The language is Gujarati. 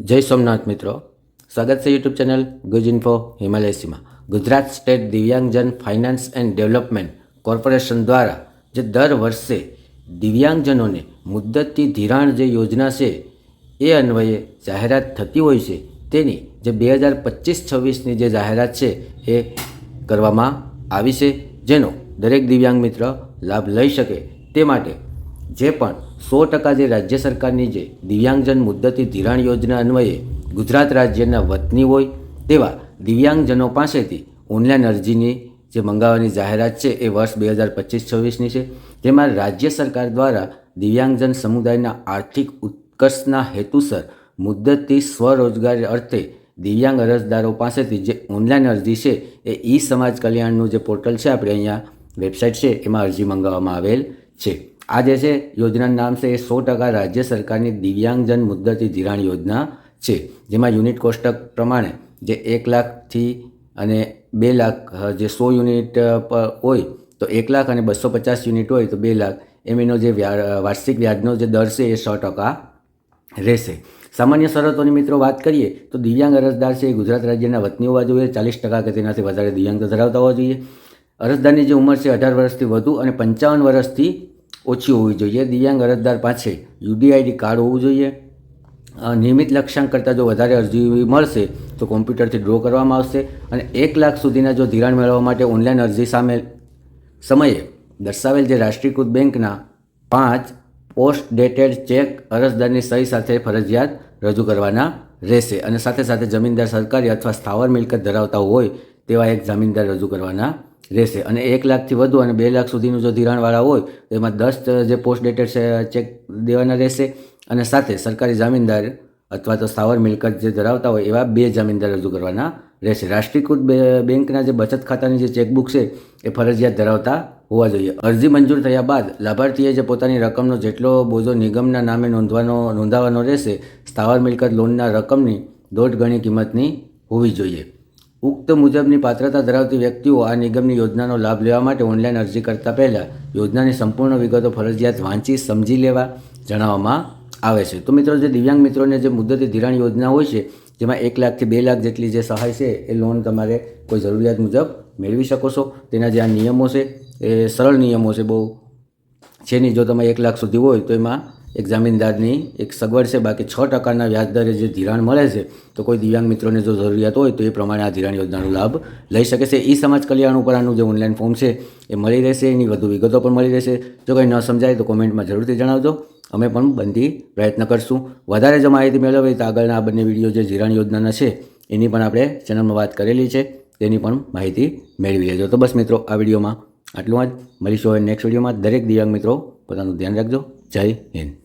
જય સોમનાથ મિત્રો. સ્વાગત છે યુટ્યુબ ચેનલ ગુજ ઇન્ફો હિમાલયસીમાં. ગુજરાત સ્ટેટ દિવ્યાંગજન ફાઇનાન્સ એન્ડ ડેવલપમેન્ટ કોર્પોરેશન દ્વારા જે દર વર્ષે દિવ્યાંગજનોને મુદ્દતથી ધિરાણ જે યોજના છે, એ અન્વયે જાહેરાત થતી હોય છે, તેની જે બે હજાર પચીસ છવ્વીસની જે જાહેરાત છે, એ કરવામાં આવી છે, જેનો દરેક દિવ્યાંગ મિત્ર લાભ લઈ શકે તે માટે જે પણ સો ટકા જે રાજ્ય સરકારની જે દિવ્યાંગજન મુદ્દતી ધિરાણ યોજના અન્વયે ગુજરાત રાજ્યના વતની હોય તેવા દિવ્યાંગજનો પાસેથી ઓનલાઈન અરજીની જે મંગાવવાની જાહેરાત છે એ વર્ષ બે હજાર પચીસ છવ્વીસની છે. તેમાં રાજ્ય સરકાર દ્વારા દિવ્યાંગજન સમુદાયના આર્થિક ઉત્કર્ષના હેતુસર મુદ્દતથી સ્વરોજગાર અર્થે દિવ્યાંગ અરજદારો પાસેથી જે ઓનલાઈન અરજી છે એ ઈ સમાજ કલ્યાણનું જે પોર્ટલ છે, આપણે અહીંયા વેબસાઇટ છે, એમાં અરજી મંગાવવામાં આવેલ છે. આ જે છે, યોજનાનું નામ છે એ સો ટકા રાજ્ય સરકારની દિવ્યાંગજન મુદ્દતી ધિરાણ યોજના છે, જેમાં યુનિટ કોષ્ટક પ્રમાણે જે એક લાખથી અને બે લાખ જે સો યુનિટ પર હોય, તો એક લાખ અને બસો પચાસ યુનિટ હોય, તો બે લાખ. એમ એનો જે વાર્ષિક વ્યાજનો જે દર છે એ સો ટકા રહેશે. સામાન્ય શરતોની મિત્રો વાત કરીએ, તો દિવ્યાંગ અરજદાર છે એ ગુજરાત રાજ્યના વતની હોવા જોઈએ, ચાલીસ ટકા કે તેનાથી વધારે દિવ્યાંગતા ધરાવતા હોવા જોઈએ. અરજદારની જે ઉંમર છે અઢાર વર્ષથી વધુ અને પંચાવન વર્ષથી ઓછી હોવી જોઈએ. દિવ્યાંગ અરજદાર પાસે યુડીઆઈડી કાર્ડ હોવું જોઈએ. નિયમિત લક્ષ્યાંક કરતાં જો વધારે અરજી મળશે, તો કોમ્પ્યુટરથી ડ્રો કરવામાં આવશે અને એક લાખ સુધીના જો ધિરાણ મેળવવા માટે ઓનલાઈન અરજી સામેલ સમયે દર્શાવેલ જે રાષ્ટ્રીયકૃત બેંકના પાંચ પોસ્ટ ડેટેડ ચેક અરજદારની સહી સાથે ફરજિયાત રજૂ કરવાના રહેશે અને સાથે સાથે જમીનદાર સરકારી અથવા સ્થાવર મિલકત ધરાવતા હોય તેવા એક જમીનદાર રજૂ કરવાના રહેશે. અને એક લાખથી વધુ અને બે લાખ સુધીનું જો ધિરાણવાળા હોય, તો એમાં દસ જે પોસ્ટ ડેટેડ છે ચેક દેવાના રહેશે. અને સાથે સરકારી જામીનદાર અથવા તો સ્થાવર મિલકત જે ધરાવતા હોય, એવા બે જામીનદાર રજૂ કરવાના રહેશે. રાષ્ટ્રીયકૃત બેંકના જે બચત ખાતાની જે ચેકબુક છે, એ ફરજિયાત ધરાવતા હોવા જોઈએ. અરજી મંજૂર થયા બાદ લાભાર્થીએ જે પોતાની રકમનો જેટલો બોજો નિગમના નામે નોંધવાનો, નોંધાવવાનો રહેશે, સ્થાવર મિલકત લોનના રકમની દોઢ ગણી કિંમતની હોવી જોઈએ. ઉક્ત મુજબની પાત્રતા ધરાવતી વ્યક્તિઓ આ નિગમની યોજનાનો લાભ લેવા માટે ઓનલાઈન અરજી કરતા પહેલાં યોજનાની સંપૂર્ણ વિગતો ફરજિયાત વાંચી, સમજી લેવા જણાવવામાં આવે છે. તો મિત્રો, જે દિવ્યાંગ મિત્રોને જે મુદ્દતી ધિરાણ યોજના હોય છે, જેમાં એક લાખથી બે લાખ જેટલી જે સહાય છે, એ લોન તમારે કોઈ જરૂરિયાત મુજબ મેળવી શકો છો. તેના જે આ નિયમો છે, એ સરળ નિયમો છે બહુ. છે નહીં જો તમે એક લાખ સુધી હોય તો એમાં એક જામીનદારની એક સગવડ છે, બાકી છ ટકાના વ્યાજદરે જે ધિરાણ મળે છે, તો કોઈ દિવ્યાંગ મિત્રોને જો જરૂરિયાત હોય, તો એ પ્રમાણે આ ધિરાણ યોજનાનો લાભ લઈ શકે છે. ઈ સમાજ કલ્યાણ ઉપર આનું જે ઓનલાઈન ફોર્મ છે, એ મળી રહેશે, એની વધુ વિગતો પણ મળી રહેશે. જો કંઈ ન સમજાય, તો કોમેન્ટમાં જરૂરથી જણાવજો. અમે પણ બનતી પ્રયત્ન કરશું. વધારે જો માહિતી મેળવવી તો આગળના આ બંને વીડિયો જે ધિરાણ યોજનાના છે, એની પણ આપણે ચેનલમાં વાત કરેલી છે, તેની પણ માહિતી મેળવી લેજો. તો બસ મિત્રો, આ વિડીયોમાં આટલું જ. મળીશું હવે નેક્સ્ટ વિડીયોમાં. દરેક દિવ્યાંગ મિત્રો પોતાનું ધ્યાન રાખજો. જય હિન્દ.